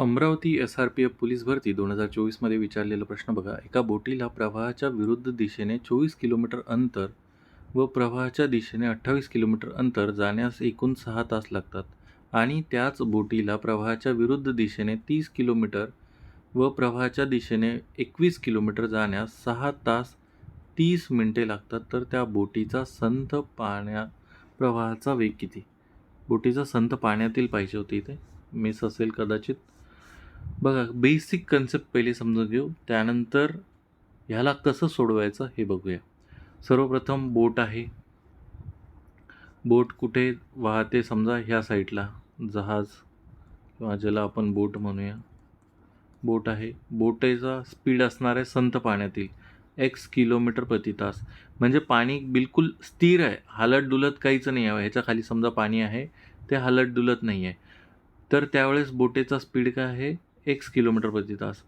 Amravati S R P F police भरती दोन हजार चोवीसमध्ये विचारलेला प्रश्न बघा. एका बोटीला प्रवाहाच्या विरुद्ध दिशेने चोवीस किलोमीटर अंतर व प्रवाहाच्या दिशेने अठ्ठावीस किलोमीटर अंतर जाण्यास एकूण सहा तास लागतात आणि त्याच बोटीला प्रवाहाच्या विरुद्ध दिशेने तीस किलोमीटर व प्रवाहाच्या दिशेने एकवीस किलोमीटर जाण्यास सहा तास तीस मिनटे लागतात. तर त्या बोटीचा संथ पाण्या प्रवाहाचा वेग किती? बोटीचा संथ पाण्यातील पाहिजे होती इथे. मिस असेल कदाचित. बघा बेसिक कन्सेप्ट पहिले समजून घेऊ. त्यानंतर ह्याला कसं सोडवायचं हे बघूया. सर्वप्रथम बोट आहे. बोट कुठे वाहते समजा ह्या साईडला. जहाज किंवा ज्याला आपण बोट म्हणूया. बोट आहे. बोटेचा स्पीड असणार आहे संत पाण्यातील एक्स किलोमीटर प्रति तास. म्हणजे पाणी बिलकुल स्थिर आहे. हालत डुलत काहीच नाही आहे. ह्याच्या खाली समजा पाणी आहे ते हालत डुलत नाही आहे तर त्यावेळेस बोटेचा स्पीड काय आहे? एक्स किलोमीटर प्रति तास.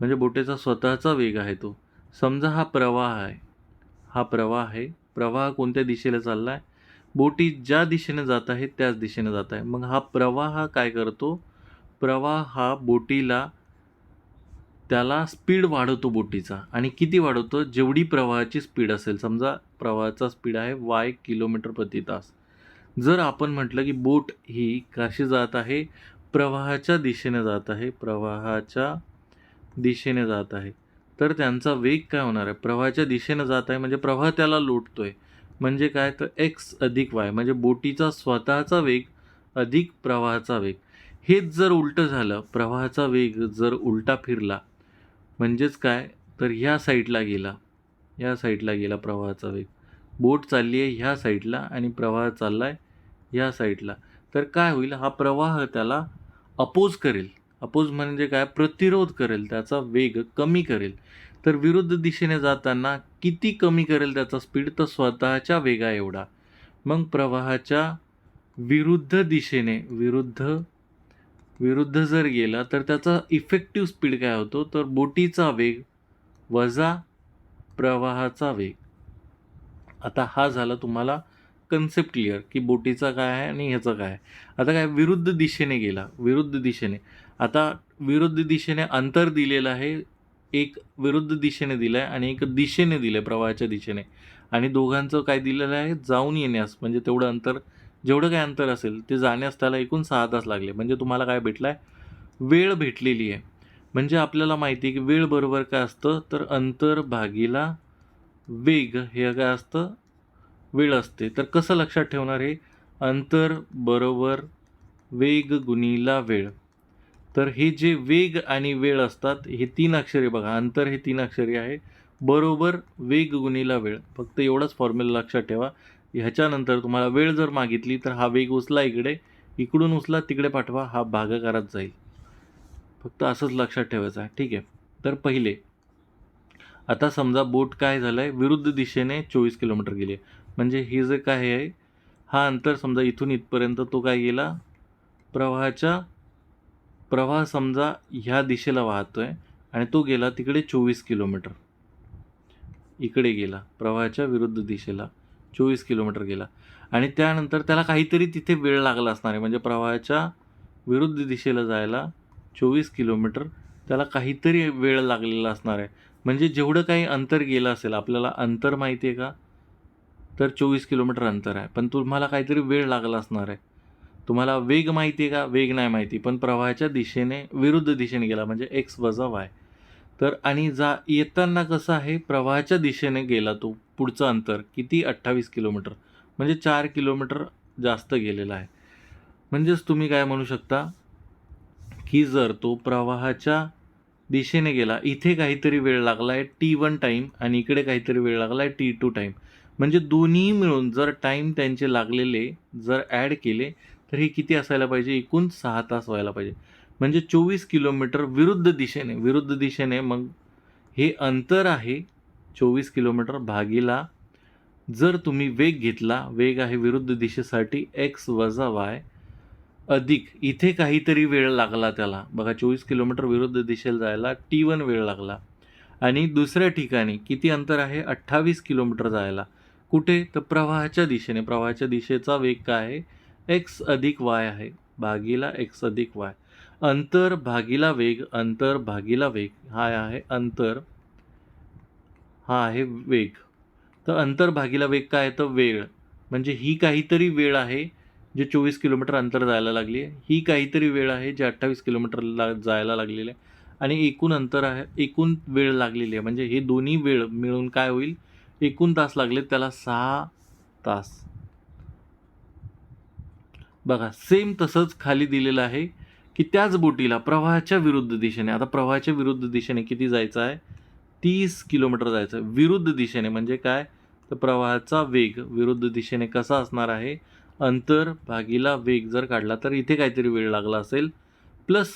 म्हणजे बोटेचा स्वतःचा वेग आहे तो. समजा हा प्रवाह आहे. हा प्रवाह आहे. प्रवाह कोणत्या दिशेला चालला आहे बोटी ज्या दिशेने जात आहे त्याच दिशेने जात आहे. मग हा प्रवाह हा काय करतो? प्रवाह हा बोटीला त्याला स्पीड वाढवतो बोटीचा. आणि किती वाढवतो? जेवढी प्रवाहाची स्पीड असेल. समजा प्रवाहाचा स्पीड आहे वाय किलोमीटर प्रति तास. जर आपण म्हटलं की बोट ही कशी जात आहे प्रवाहाच्या दिशेने जात आहे प्रवाहाच्या दिशेने जात आहे. तर त्यांचा वेग काय होणार आहे? प्रवाहाच्या दिशेने जात आहे म्हणजे प्रवाह त्याला लोटतो आहे म्हणजे काय? तर एक्स अधिक वाय म्हणजे बोटीचा स्वतःचा वेग अधिक प्रवाहाचा वेग. हेच जर उलटं झालं प्रवाहाचा वेग जर उलटा फिरला म्हणजेच काय? तर ह्या साईडला गेला. ह्या साईडला गेला प्रवाहाचा वेग. बोट चालली आहे ह्या साईडला आणि प्रवाह चालला आहे ह्या साईडला. तर काय होईल? हा प्रवाह त्याला अपोज करेल. अपोज म्हणजे काय? प्रतिरोध करेल. त्याचा वेग कमी करेल. तर विरुद्ध दिशेने जाताना किती कमी करेल त्याचा स्पीड तर स्वतःच्या वेगा एवढा. मग प्रवाहाच्या विरुद्ध दिशेने विरुद्ध विरुद्ध जर गेला तर त्याचा इफेक्टिव्ह स्पीड काय होतो? तर बोटीचा वेग वजा प्रवाहाचा वेग. आता हा झाला तुम्हाला कन्सेप्ट क्लिअर की बोटीचा काय आहे आणि ह्याचं काय आहे. आता काय विरुद्ध दिशेने गेला विरुद्ध दिशेने. आता विरुद्ध दिशेने अंतर दिलेलं आहे एक विरुद्ध दिशेने दिलं आहे आणि एक दिशेने दिलं आहे प्रवाहाच्या दिशेने. आणि दोघांचं काय दिलेलं आहे जाऊन येण्यास म्हणजे तेवढं अंतर जेवढं काय अंतर असेल ते जाण्यास त्याला एकूण सहा तास लागले. म्हणजे तुम्हाला काय भेटलं आहे वेळ भेटलेली आहे. म्हणजे आपल्याला माहिती आहे की वेळ बरोबर काय असतं? तर अंतर भागीला वेग हे काय असतं? वेळ असते. तर कसं लक्षात ठेवणार हे? अंतर बरोबर वेग गुणीला वेळ. तर हे जे वेग आणि वेळ असतात हे तीन अक्षरे बघा. अंतर हे तीन अक्षरे आहे. बरोबर वेग गुणीला वेळ. फक्त एवढंच फॉर्म्युला लक्षात ठेवा. ह्याच्यानंतर तुम्हाला वेळ जर मागितली तर हा वेग उचला इकडे. इकडून उचला तिकडे पाठवा. हा भागाकारात जाईल. फक्त असंच लक्षात ठेवायचं आहे. ठीक आहे. तर पहिले आता समजा बोट काय झालं आहे विरुद्ध दिशेने चोवीस किलोमीटर गेली आहे. म्हणजे हे जे काय आहे हा अंतर समजा इथून इथपर्यंत तो काय गेला? प्रवाहाच्या प्रवाह समजा ह्या दिशेला वाहतो आहे आणि तो गेला तिकडे चोवीस किलोमीटर. इकडे गेला प्रवाहाच्या विरुद्ध दिशेला चोवीस किलोमीटर गेला. आणि त्यानंतर त्याला काहीतरी तिथे वेळ लागला असणार आहे. म्हणजे प्रवाहाच्या विरुद्ध दिशेला जायला चोवीस किलोमीटर त्याला काहीतरी वेळ लागलेला असणार आहे. म्हणजे जेवढं काही अंतर गेलं असेल आपल्याला अंतर माहिती आहे का? तर चोवीस किलोमीटर अंतर आहे. पण तुम्हाला काहीतरी वेळ लागला असणार आहे. तुम्हाला वेग माहिती आहे का? वेग नाही माहिती. पण प्रवाहाच्या दिशेने विरुद्ध दिशेने गेला म्हणजे एक्स वजा वाय तर आणि जा येताना कसं आहे? प्रवाहाच्या दिशेने गेला तो पुढचं अंतर किती? अठ्ठावीस किलोमीटर. म्हणजे चार किलोमीटर जास्त गेलेला आहे. म्हणजेच तुम्ही काय म्हणू शकता? की जर तो प्रवाहाच्या दिशेने गेला. इथे काहीतरी वेळ लागला आहे टी वन टाईम आणि इकडे काहीतरी वेळ लागला आहे टी टू टाईम म्हणजे दोन्ही मिळून जर टाईम त्यांचे लागलेले जर ॲड केले तर हे किती असायला पाहिजे? एकूण सहा तास व्हायला पाहिजे. म्हणजे चोवीस किलोमीटर विरुद्ध दिशेने विरुद्ध दिशेने मग हे अंतर आहे चोवीस किलोमीटर भागीला. जर तुम्ही वेग घेतला वेग आहे विरुद्ध दिशेसाठी एक्स वजा वाय अधिक. इथे काहीतरी वेळ लागला त्याला. बघा चोवीस किलोमीटर विरुद्ध दिशेला जायला टी वन वेळ लागला. आणि दुसऱ्या ठिकाणी किती अंतर आहे? अठ्ठावीस किलोमीटर जायला. कुठे? तर प्रवाहाच्या दिशेने. प्रवाहाच्या दिशेचा वेग काय आहे? एक्स अधिक वाय आहे. भागीला एक्स अधिक वाय अंतर भागीला वेग अंतर भागीला वेग. हा आहे अंतर. हा आहे वेग. तर अंतर भागीला वेग काय आहे? तर वेळ. म्हणजे ही काहीतरी वेळ आहे. जे चोवीस किलोमीटर अंतर जायला लागली आहे ही काहीतरी वेळ आहे जे अठ्ठावीस किलोमीटरला जायला लागलेली आहे. आणि एकूण अंतर आहे एकूण वेळ लागलेली आहे. म्हणजे हे दोन्ही वेळ मिळून काय होईल? एकूण तास लागले त्याला सहा तास. बघा सेम तसंच खाली दिलेलं आहे की त्याच बोटीला प्रवाहाच्या विरुद्ध दिशेने आता प्रवाहाच्या विरुद्ध दिशेने किती जायचं आहे? तीस किलोमीटर जायचं आहे. विरुद्ध दिशेने म्हणजे काय? तर प्रवाहाचा वेग विरुद्ध दिशेने कसा असणार आहे? अंतर भागीला वेग जर काढला तर इथे काहीतरी वेळ लागला असेल. प्लस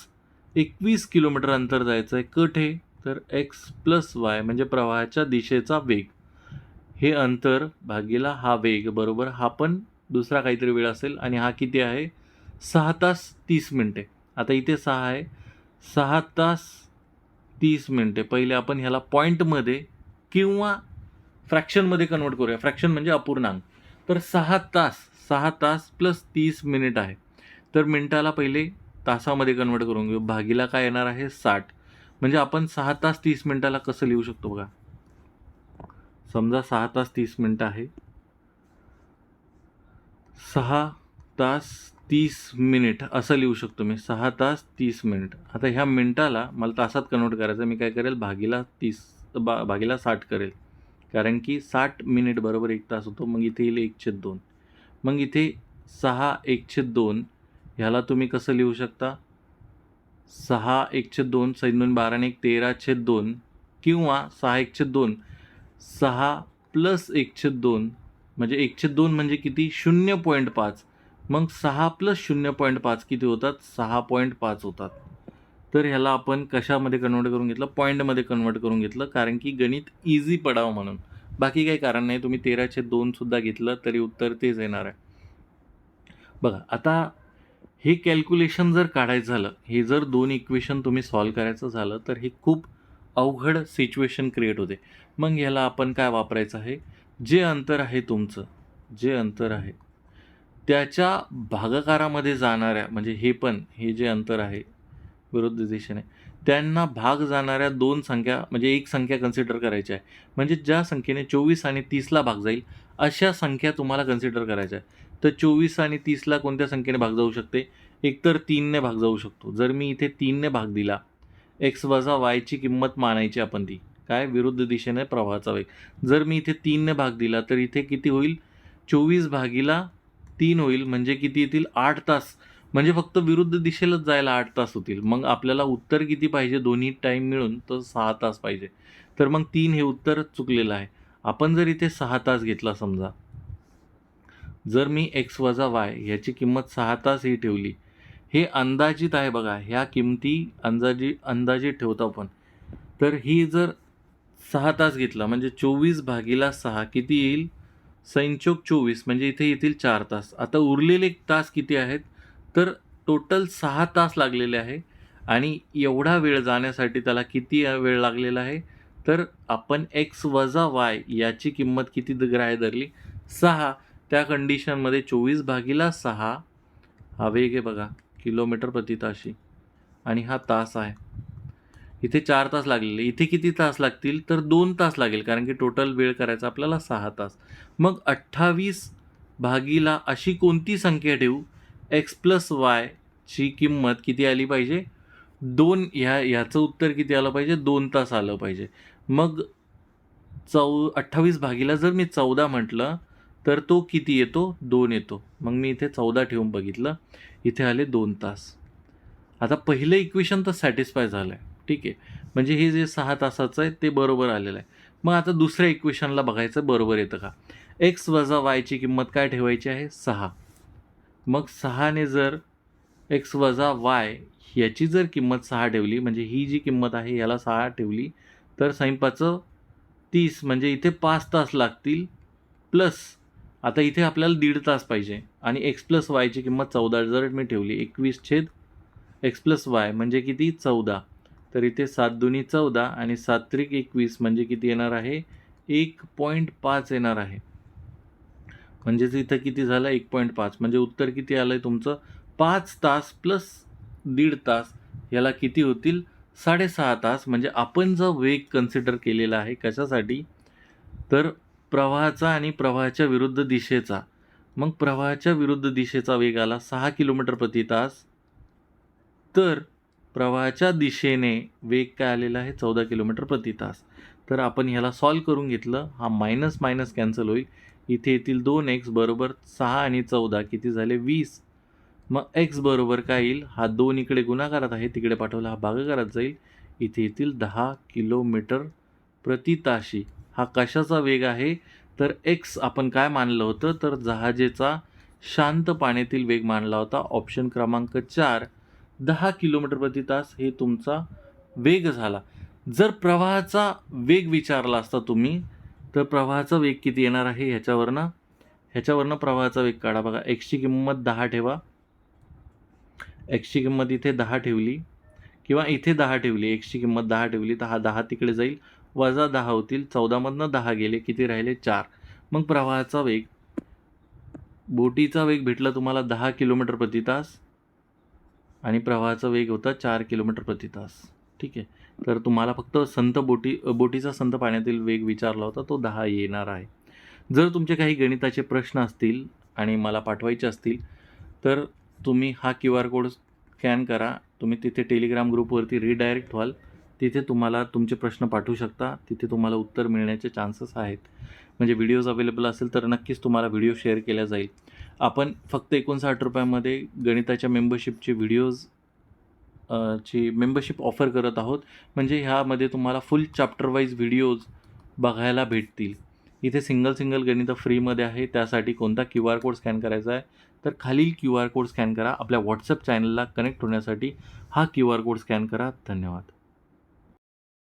एकवीस किलोमीटर अंतर जायचं आहे. कठे तर एक्स प्लस वाय म्हणजे प्रवाहाच्या दिशेचा वेग. हे अंतर भागीला हा वेग बरोबर. हा पण दुसरा काहीतरी वेळ असेल. आणि हा किती आहे? सहा तास तीस मिनटे. आता इथे सहा आहे. सहा तास तीस मिनटे. पहिले आपण ह्याला पॉईंटमध्ये किंवा फ्रॅक्शनमध्ये कन्वर्ट करूया. फ्रॅक्शन म्हणजे अपूर्णांक. तर सहा तास सहा तास प्लस तीस मिनिट आहे. तर मिनटाला पहिले तासामध्ये कन्वर्ट करून घेऊ. भागीला काय येणार आहे? साठ. म्हणजे आपण सहा तास तीस मिनटाला कसं लिहू शकतो बघा? समजा सहा तास तीस मिनटं आहे. सहा तास तीस मिनिट असं लिहू शकतो मी. सहा तास तीस मिनिट आता ह्या मिनटाला मला तासात कन्वर्ट करायचं मी काय करेल? भागीला तीस बा भागीला साठ करेल. कारण की साठ मिनिट बरोबर एक तास होतो. मग इथे येईल एक छेद दोन. मग इथे सहा एकशे दोन ह्याला तुम्ही कसं लिहू शकता? सहा एकशे दोन सैन बाराने बारा आणि एक तेरा छेद दोन किंवा सहा एकशे दोन सहा प्लस एकशे दोन म्हणजे एकशे दोन म्हणजे किती? शून्य पॉईंट पाच. मग सहा प्लस शून्य पॉईंट पाच किती होतात? सहा पॉईंट पाच होतात. तर ह्याला आपण कशामध्ये कन्वर्ट करून घेतलं? पॉईंटमध्ये कन्वर्ट करून घेतलं कारण की गणित इझी पडावं म्हणून. बाकी काही कारण नाही. तुम्ही तेराचे दोनसुद्धा घेतलं तरी उत्तर तेच येणार आहे. बघा आता हे कॅल्क्युलेशन जर काढायचं झालं हे जर दोन इक्वेशन तुम्ही सॉल्व करायचं झालं तर हे खूप अवघड सिच्युएशन क्रिएट होते. मग ह्याला आपण काय वापरायचं आहे? जे अंतर आहे तुमचं जे अंतर आहे त्याच्या भागाकारामध्ये जाणाऱ्या म्हणजे हे पण हे जे अंतर आहे विरुद्ध दिशेने त्यांना भाग जाणाऱ्या दोन संख्या म्हणजे एक संख्या कन्सिडर करायची आहे. म्हणजे ज्या संख्येने चोवीस आणि तीसला भाग जाईल अशा संख्या तुम्हाला कन्सिडर करायच्या आहे. तर चोवीस आणि तीसला कोणत्या संख्येने भाग जाऊ शकते? एकतर तीनने भाग जाऊ शकतो. जर मी इथे तीनने भाग दिला एक्स वजा वायची किंमत मानायची आपण ती. काय? विरुद्ध दिशेने प्रवाहाचा वेग. जर मी इथे तीनने भाग दिला तर इथे किती होईल? चोवीस भागीला तीन होईल. म्हणजे किती येतील? आठ तास. म्हणजे फक्त विरुद्ध दिशेलाच जायला आठ तास होतील. मग आपल्याला उत्तर किती पाहिजे? दोन्ही टाईम मिळून तर सहा तास पाहिजे. तर मग तीन हे उत्तर चुकलेलं आहे. आपण जर इथे सहा तास घेतला समजा. जर मी एक्स वजा वाय ह्याची किंमत सहा तास ही ठेवली. हे अंदाजित आहे बघा. ह्या किमती अंदाजी अंदाजित ठेवतो आपण. तर ही जर सहा तास घेतला म्हणजे चोवीस भागीला सहा किती येईल? संचोक चोवीस म्हणजे इथे येतील चार तास. आता उरलेले तास किती आहेत? तर टोटल सहा तास लागलेले आहे आणि एवढा वेळ जाण्यासाठी त्याला किती वेळ लागलेला आहे? तर आपण एक्स वजा वाय याची किंमत किती ग्राह्य धरली? सहा. त्या कंडिशनमध्ये चोवीस भागीला सहा. हा वेग आहे बघा किलोमीटर प्रति ताशी. आणि हा तास आहे. इथे चार तास लागलेले. इथे किती तास लागतील? तर दोन तास लागेल कारण की टोटल वेळ करायचा आपल्याला सहा तास. मग अठ्ठावीस भागीला अशी कोणती संख्या ठेवू? एक्स प्लस वायची किंमत किती आली पाहिजे? दोन ह्या ह्याचं उत्तर किती आलं पाहिजे? दोन तास आलं पाहिजे. मग चौ अठ्ठावीस भागीला जर मी चौदा म्हटलं तर तो किती येतो? दोन येतो. मग मी इथे चौदा ठेवून बघितलं. इथे आले दोन तास. आता पहिलं इक्वेशन तर सॅटिस्फाय झालं आहे ठीक आहे. म्हणजे हे जे सहा तासाचं आहे ते बरोबर आलेलं आहे. मग आता दुसऱ्या इक्वेशनला बघायचं बरोबर येतं का? एक्स वजा वायची किंमत काय ठेवायची आहे? सहा. मग सहाने जर एक्स वजा वाय ह्याची जर किंमत सहा ठेवली म्हणजे ही जी किंमत आहे याला सहा ठेवली तर स्वयंपाचं तीस म्हणजे इथे पाच तास लागतील प्लस आता इथे आपल्याला दीड तास पाहिजे आणि एक्स प्लस वायची किंमत चौदा जर मी ठेवली एकवीस छेद एक्स प्लस वाय म्हणजे किती? चौदा. तर इथे सात दुनी चौदा आणि सात्रिक एकवीस म्हणजे किती येणार आहे? एक पॉईंट पाच येणार आहे. म्हणजेच इथं किती झालं? एक पॉईंट पाच. म्हणजे उत्तर किती आलं आहे तुमचं? पाच तास प्लस दीड तास याला किती होतील? साडेसहा तास. म्हणजे आपण जो वेग कन्सिडर केलेला आहे कशासाठी? तर प्रवाहाचा आणि प्रवाहाच्या विरुद्ध दिशेचा. मग प्रवाहाच्या विरुद्ध दिशेचा वेग आला सहा किलोमीटर प्रति तास. तर प्रवाहाच्या दिशेने वेग काय आलेला आहे? चौदा किलोमीटर प्रति तास. तर आपण ह्याला सॉल्व करून घेतलं. हा मायनस मायनस कॅन्सल होईल. इथे येतील दोन एक्स बरोबर सहा आणि चौदा. किती झाले? वीस. मग एक्स बरोबर काय येईल? हा दोन इकडे गुणाकारात आहे तिकडे पाठवला हा भागाकारात जाईल. इथे येतील दहा किलोमीटर प्रति ताशी. हा कशाचा वेग आहे? तर एक्स आपण काय मानलं होतं? तर जहाजेचा शांत पाण्यातील वेग मानला होता. ऑप्शन क्रमांक चार. दहा किलोमीटर प्रति तास हे तुमचा वेग झाला. जर प्रवाहाचा वेग विचारला असता तुम्ही तर प्रवाहाचा वेग किती येणार आहे ह्याच्यावरनं? ह्याच्यावरनं प्रवाहाचा वेग काढा बघा. एक्सची किंमत दहा ठेवा. एक्सची किंमत इथे दहा ठेवली. किंवा इथे दहा ठेवली. एक्सची किंमत दहा ठेवली तर हा दहा तिकडे जाईल. वजा दहा होतील. चौदामधनं दहा गेले. किती राहिले? चार. मग प्रवाहाचा वेग. बोटीचा वेग भेटला तुम्हाला दहा किलोमीटर प्रति तास आणि प्रवाहाचा वेग होता चार किलोमीटर प्रति तास ठीक आहे? तर तुम्हाला फक्त संत बोटी बोटीचा संत पाण्यातील वेग विचारला होता तो दहा येणार आहे. जर तुमचे काही गणिताचे प्रश्न असतील आणि मला पाठवायचे असतील तर तुम्ही हा क्यू आर कोड स्कॅन करा. तुम्ही तिथे टेलिग्राम ग्रुपवरती रिडायरेक्ट व्हाल. तिथे तुम्हाला तुमचे प्रश्न पाठवू शकता. तिथे तुम्हाला उत्तर मिळण्याचे चान्सेस आहेत. म्हणजे व्हिडिओज अवेलेबल असेल तर नक्कीच तुम्हाला व्हिडिओ शेअर केला जाईल. आपण फक्त एकोणसाठ रुपयामध्ये गणिताच्या मेंबरशिपचे व्हिडिओज ची मेंबरशिप ऑफर करत आहोत. म्हणजे ह्यामध्ये तुम्हाला फुल चॅप्टर वाईज व्हिडिओज बघायला भेटतील. इथे सिंगल सिंगल गणितं फ्रीमध्ये आहे. त्यासाठी कोणता क्यू आर कोड स्कॅन करायचा आहे तर खालील क्यू आर कोड स्कॅन करा. आपल्या व्हॉट्सअप चॅनलला कनेक्ट होण्यासाठी हा क्यू आर कोड स्कॅन करा. धन्यवाद.